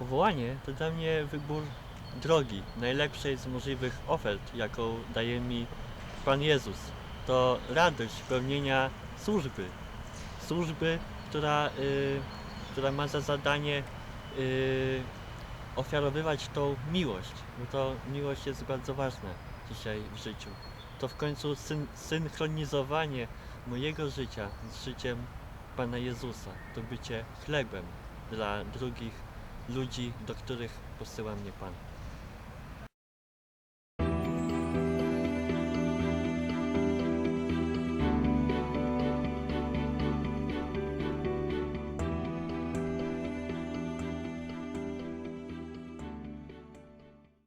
Powołanie to dla mnie wybór drogi, najlepszej z możliwych ofert, jaką daje mi Pan Jezus. To radość pełnienia służby. Służby, która, y, która ma za zadanie y, ofiarowywać tą miłość, bo to miłość jest bardzo ważna dzisiaj w życiu. To w końcu syn, synchronizowanie mojego życia z życiem Pana Jezusa, to bycie chlebem dla drugich ludzi, do których posyła mnie Pan.